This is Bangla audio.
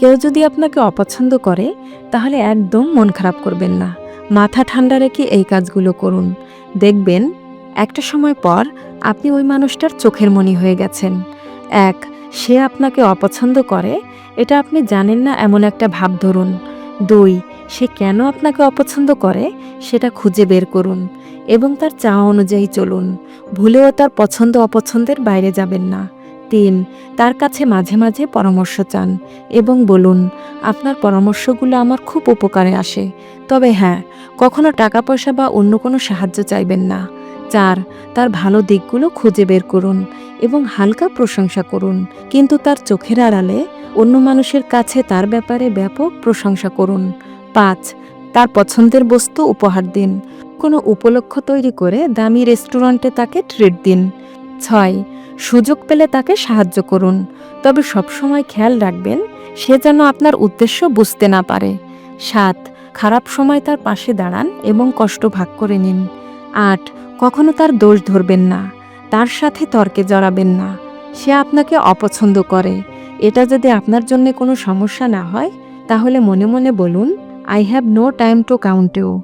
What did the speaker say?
কেউ যদি আপনাকে অপছন্দ করে, তাহলে একদম মন খারাপ করবেন না। মাথা ঠান্ডা রেখে এই কাজগুলো করুন। দেখবেন, একটা সময় পর আপনি ওই মানুষটার চোখের মনি হয়ে গেছেন। এক, সে আপনাকে অপছন্দ করে, এটা আপনি জানেন না এমন একটা ভাব ধরুন। দুই, সে কেন আপনাকে অপছন্দ করে, সেটা খুঁজে বের করুন এবং তার চাওয়া অনুযায়ী চলুন। ভুলেও তার পছন্দ অপছন্দের বাইরে যাবেন না। তিন, তার কাছে মাঝে মাঝে পরামর্শ চান এবং বলুন, আপনার পরামর্শগুলো আমার খুব উপকারে আসে। তবে হ্যাঁ কখনো টাকা পয়সা বা অন্য কোনো সাহায্য চাইবেন না। চার, তার ভালো দিকগুলো খুঁজে বের করুন এবং হালকা প্রশংসা করুন। কিন্তু তার চোখের আড়ালে অন্য মানুষের কাছে তার ব্যাপারে ব্যাপক প্রশংসা করুন। পাঁচ, তার পছন্দের বস্তু উপহার দিন। কোনো উপলক্ষ তৈরি করে দামি রেস্টুরেন্টে তাকে ট্রিট দিন। ছয় সুযোগ পেলে তাকে সাহায্য করুন। তবে সবসময় খেয়াল রাখবেন, সে যেন আপনার উদ্দেশ্য বুঝতে না পারে। সাত, খারাপ সময় তার পাশে দাঁড়ান এবং কষ্ট ভাগ করে নিন। আট, কখনো তার দোষ ধরবেন না। তার সাথে তর্কে জড়াবেন না। সে আপনাকে অপছন্দ করে। এটা যদি আপনার জন্য কোনো সমস্যা না হয়, তাহলে মনে মনে বলুন I have no time to count you